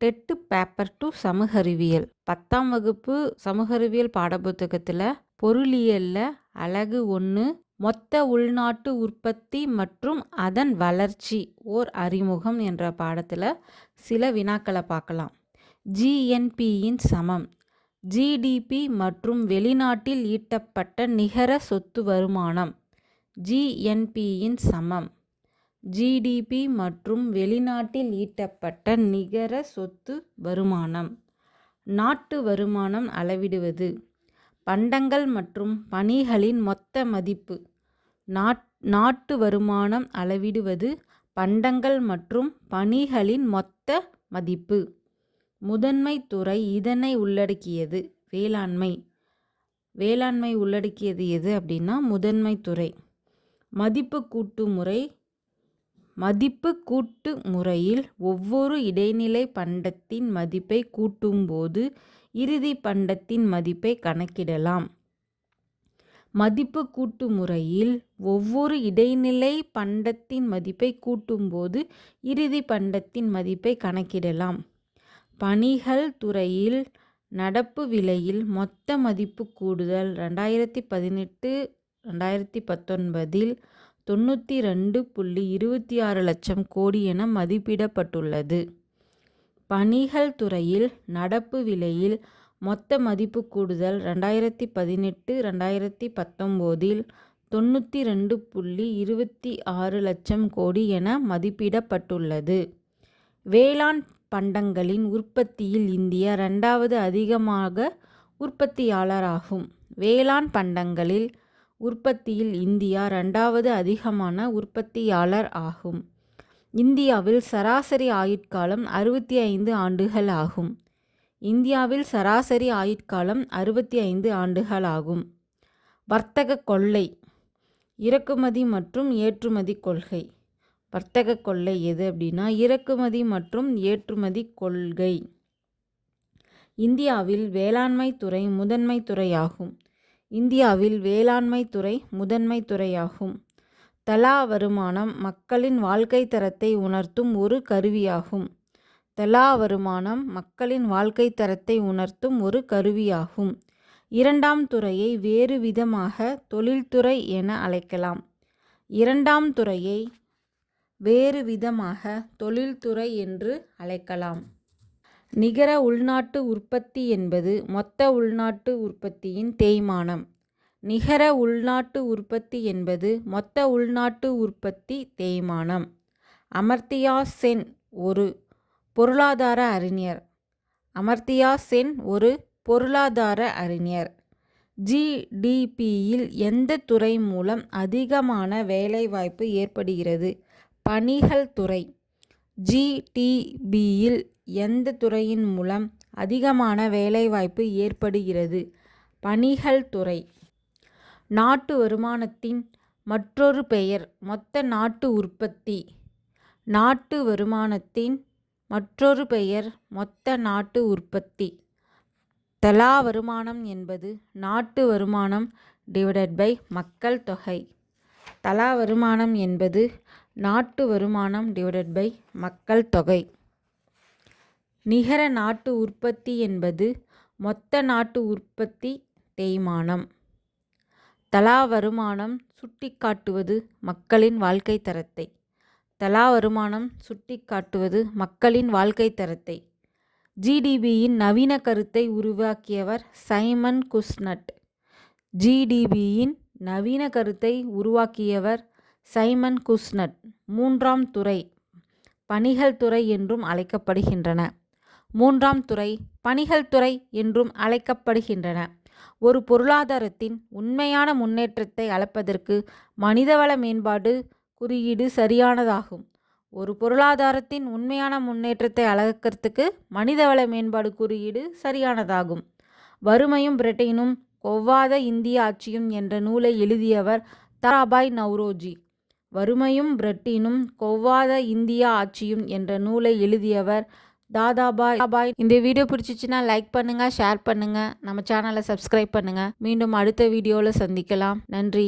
TET paper to சமூக அறிவியல் பத்தாம் வகுப்பு சமூக அறிவியல் பாடப்புத்தகத்தில் பொருளியலில் அழகு ஒன்று மொத்த உள்நாட்டு உற்பத்தி மற்றும் அதன் வளர்ச்சி ஓர் அறிமுகம் என்ற பாடத்தில் சில வினாக்களை பார்க்கலாம். ஜிஎன்பியின் சமம். ஜிடிபி மற்றும் வெளிநாட்டில் ஈட்டப்பட்ட நிகர சொத்து வருமானம். ஜிஎன்பியின் சமம். ஜிடிபி மற்றும் வெளிநாட்டில் ஈட்டப்பட்ட நிகர சொத்து வருமானம். நாட்டு வருமானம் அளவிடுவது. பண்டங்கள் மற்றும் பணிகளின் மொத்த மதிப்பு. நாட் நாட்டு வருமானம் அளவிடுவது பண்டங்கள் மற்றும் பணிகளின் மொத்த மதிப்பு. முதன்மை துறை இதனை உள்ளடக்கியது. வேளாண்மை. வேளாண்மை உள்ளடக்கியது எது அப்படின்னா முதன்மை துறை. மதிப்பு கூட்டு முறை மதிப்பு கூட்டு முறையில் ஒவ்வொரு இடைநிலை பண்டத்தின் மதிப்பை கூட்டும்போது இறுதி பண்டத்தின் மதிப்பை கணக்கிடலாம். மதிப்பு கூட்டு முறையில் ஒவ்வொரு இடைநிலை பண்டத்தின் மதிப்பை கூட்டும்போது இறுதி பண்டத்தின் மதிப்பை கணக்கிடலாம். பணிகள் துறையில் நடப்பு விலையில் மொத்த மதிப்பு கூடுதல் ரெண்டாயிரத்தி பதினெட்டு ரெண்டாயிரத்தி பத்தொன்பதில் தொண்ணூற்றி ரெண்டு புள்ளி இருபத்தி ஆறு லட்சம் கோடி என மதிப்பிடப்பட்டுள்ளது. பணிகள் துறையில் நடப்பு விலையில் மொத்த மதிப்பு கூடுதல் ரெண்டாயிரத்தி பதினெட்டு ரெண்டாயிரத்தி பத்தொம்போதில் தொண்ணூற்றி ரெண்டு புள்ளி இருபத்தி ஆறு லட்சம் கோடி என மதிப்பிடப்பட்டுள்ளது. வேளாண் பண்டங்களின் உற்பத்தியில் இந்தியா ரெண்டாவது அதிகமாக உற்பத்தியாளராகும். வேளாண் பண்டங்களில் உற்பத்தியில் இந்தியா ரெண்டாவது அதிகமான உற்பத்தியாளர் ஆகும். இந்தியாவில் சராசரி ஆயுட்காலம் அறுபத்தி ஐந்து ஆண்டுகள் ஆகும். இந்தியாவில் சராசரி ஆயுட்காலம் அறுபத்தி ஐந்து ஆண்டுகள் ஆகும். வர்த்தக கொள்ளை இறக்குமதி மற்றும் ஏற்றுமதி கொள்கை. வர்த்தக கொள்ளை எது அப்படின்னா இறக்குமதி மற்றும் ஏற்றுமதி கொள்கை. இந்தியாவில் வேளாண்மை துறை முதன்மை துறையாகும். இந்தியாவில் வேளாண்மை துறை முதன்மை துறையாகும். தலா வருமானம் மக்களின் வாழ்க்கை தரத்தை உணர்த்தும் ஒரு கருவியாகும். தலா வருமானம் மக்களின் வாழ்க்கை தரத்தை உணர்த்தும் ஒரு கருவியாகும். இரண்டாம் துறையை வேறு விதமாக தொழில்துறை என அழைக்கலாம். இரண்டாம் துறையை வேறு விதமாக தொழில்துறை என்று அழைக்கலாம். நிகர உள்நாட்டு உற்பத்தி என்பது மொத்த உள்நாட்டு உற்பத்தியின் தேய்மானம். நிகர உள்நாட்டு உற்பத்தி என்பது மொத்த உள்நாட்டு உற்பத்தி தேய்மானம். அமர்த்தியா சென் ஒரு பொருளாதார அறிஞர். அமர்த்தியா சென் ஒரு பொருளாதார அறிஞர். ஜிடிபியில் எந்த துறை மூலம் அதிகமான வேலைவாய்ப்பு ஏற்படுகிறது? பணிகள் துறை. ஜிடிபியில் எந்த துறையின் மூலம் அதிகமான வேலைவாய்ப்பு ஏற்படுகிறது? பணிகள் துறை. நாட்டு வருமானத்தின் மற்றொரு பெயர் மொத்த நாட்டு உற்பத்தி. நாட்டு வருமானத்தின் மற்றொரு பெயர் மொத்த நாட்டு உற்பத்தி. தலா வருமானம் என்பது நாட்டு வருமானம் டிவைடட் பை மக்கள் தொகை. தலா வருமானம் என்பது நாட்டு வருமானம் டிவைடட் பை மக்கள் தொகை. நிகர நாட்டு உற்பத்தி என்பது மொத்த நாட்டு உற்பத்தி தேய்மானம். தலா வருமானம் சுட்டிக்காட்டுவது மக்களின் வாழ்க்கை தரத்தை. தலா வருமானம் சுட்டிக்காட்டுவது மக்களின் வாழ்க்கை தரத்தை. ஜிடிபியின் நவீன கருத்தை உருவாக்கியவர் சைமன் குஸ்னட். ஜிடிபியின் நவீன கருத்தை உருவாக்கியவர் சைமன் குஸ்னட். மூன்றாம் துறை. பணிகள் துறை என்றும் அழைக்கப்படுகின்றன. மூன்றாம் துறை பணிகள் துறை என்றும் அழைக்கப்படுகின்றன. ஒரு பொருளாதாரத்தின் உண்மையான முன்னேற்றத்தை அளப்பதற்கு மனிதவள மேம்பாடு குறியீடு சரியானதாகும். ஒரு பொருளாதாரத்தின் உண்மையான முன்னேற்றத்தை அளக்கிறதுக்கு மனிதவள மேம்பாடு குறியீடு சரியானதாகும். வறுமையும் பிரிட்டனும் கொவ்வாத இந்திய ஆட்சியும் என்ற நூலை எழுதியவர் தாராபாய் நவ்ரோஜி. வறுமையும் பிரிட்டனும் கொவ்வாத இந்தியா ஆட்சியும் என்ற நூலை எழுதியவர் தாதா பாய் பாய் இந்த வீடியோ பிடிச்சிச்சின்னா லைக் பண்ணுங்கள் ஷேர் பண்ணுங்கள் நம்ம சேனலை சப்ஸ்கிரைப் பண்ணுங்கள் மீண்டும் அடுத்த வீடியோவில் சந்திக்கலாம். நன்றி.